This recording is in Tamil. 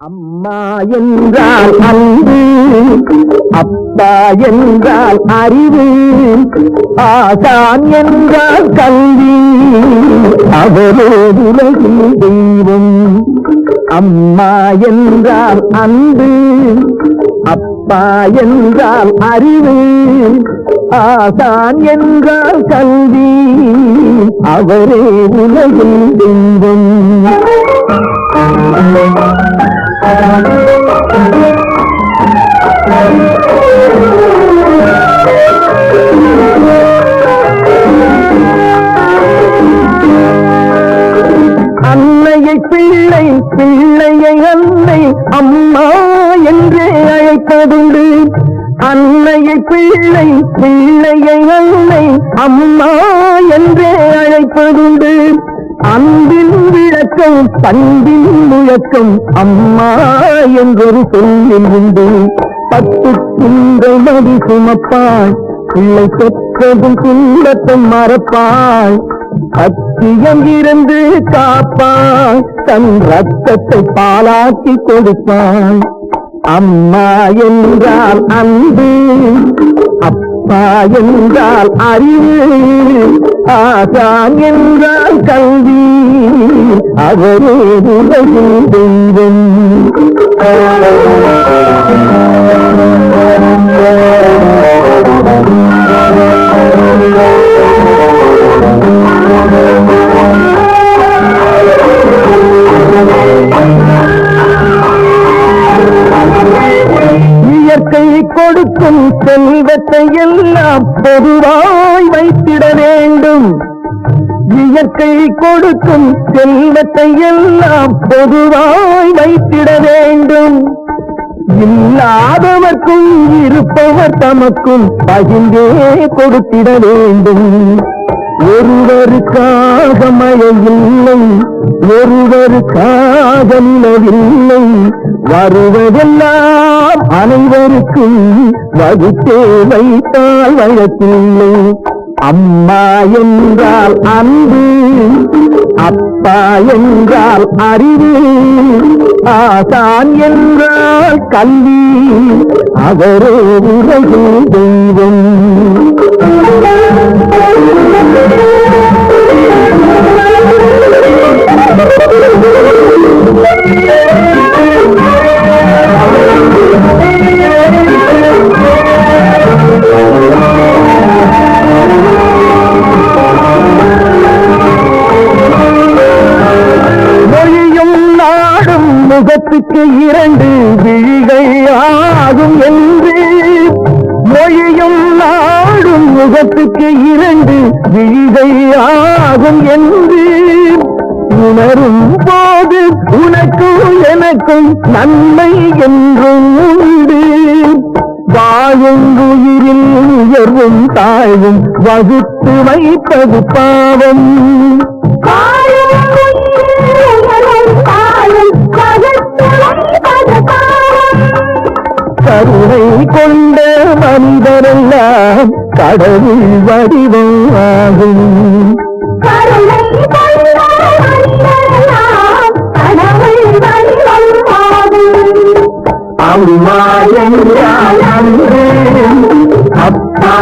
அம்மா என்றால் அன்பு அப்பா என்றால் அறிவு ஆசான் என்றால் கல்வி. அவரோ உலகில் தெய்வம் அம்மா என்றால் அன்பு அப்பா என்றால் அறிவு ஆசான் என்றால் கல்வி. அவரே உலகில் தெய்வம். அன்னையை பிள்ளை பிள்ளையை அன்னை அம்மா என்றே அழைப்பதுண்டு. அன்னையை பிள்ளை பிள்ளையை அன்னை அம்மா என்றே அழைப்பதுண்டு. அன்பின் விளக்கம் பண்பின் முழக்கம் அம்மா என்றொரு சொல்லில் உண்டு. பத்து திங்கள் மதி சுமப்பாள் பிள்ளை பெற்றதும் துன்பத்தை மறப்பாள் சத்தியம் இருந்து காப்பாள் தன் ரத்தத்தை பாலாக்கி கொடுப்பாள் அம்மா என்றால் அன்பு அப்பா என்றால் அறிவு ஆசான் என்றால் கல்வி. அவரே உலகில் தெய்வம். இருக்கும் செல்வத்தை எல்லாம் பொதுவாய் வைத்திட வேண்டும். இயற்கை கொடுக்கும் செல்வத்தை எல்லாம் பொதுவாய் வைத்திட வேண்டும். இல்லாதவர்க்கும் இருப்பவர் தமக்கும் பகிர்ந்தே கொடுத்திட வேண்டும். ஒருவருக்காக மழை இல்லை ஒருவருக்காக நிலவில்லை வருவதெல்லாம் அனைவருக்கும் வகுத்தே வைத்தால் வழக்கில்லை. அம்மா என்றால் அன்பு அப்பா என்றால் அறிவு. ஆசான் என்றால் கல்வி அவரோ உலகில் தெய்வம். நாடும் இரண்டு விழிகள் ஆகும் என்று மொழியும் நாடும் முகத்துக்கு இரண்டு விழிகள் ஆகும் என்று உணரும் போது உனக்கும் எனக்கும் நன்மை என்றும் உண்டு. வாழும் உயிரில் உயர்வும் தாழ்வும் வகுத்து வைப்பது பாவம். கருணை கொண்ட மனிதரெல்லாம் கடவுள் வடிவம் ஆகும் அம்மா அப்பா